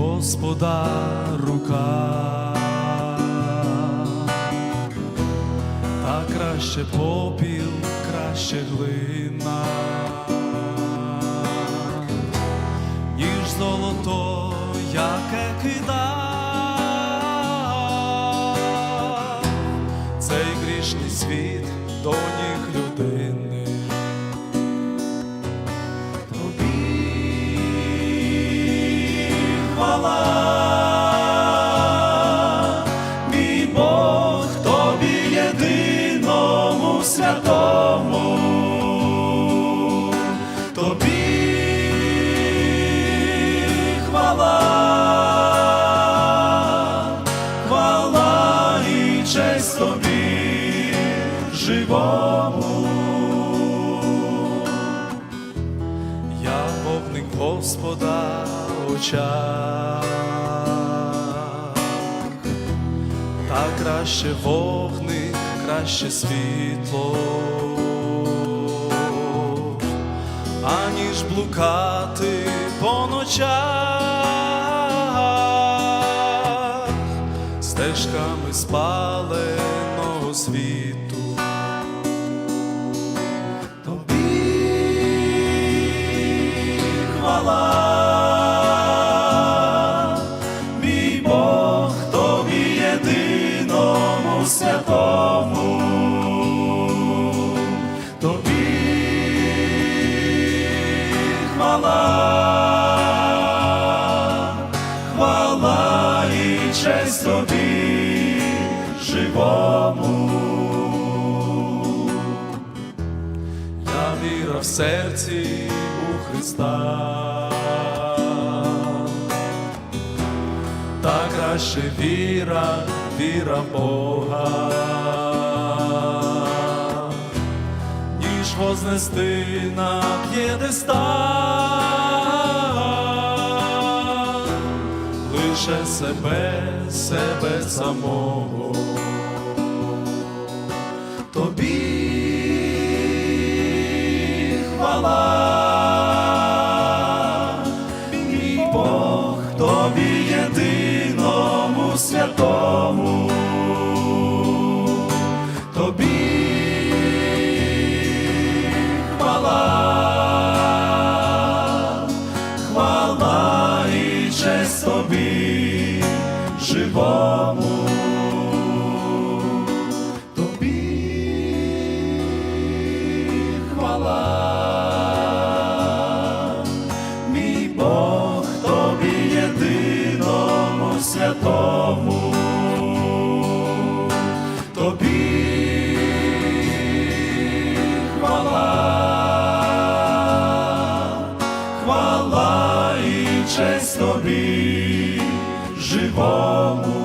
Господа рука, та краще попіл, краще глина, ніж золото, яке кидав цей грішний світ до ніг людини. Живому. Я вогник Господа в очах, та краще вогник, краще світло, аніж блукати по ночах, стежками спаленого світу. Святому, тобі хвала, хвала і честь тобі живому. Я віра в серці у Христа, та краще віра, віра в Бога, ніж вознести на п'єдестал лише себе, себе самого. Святому, тобі хвала, хвала і честь тобі живому. Тобі хвала, мій Бог, тобі єдиному святому, честь тобі живому.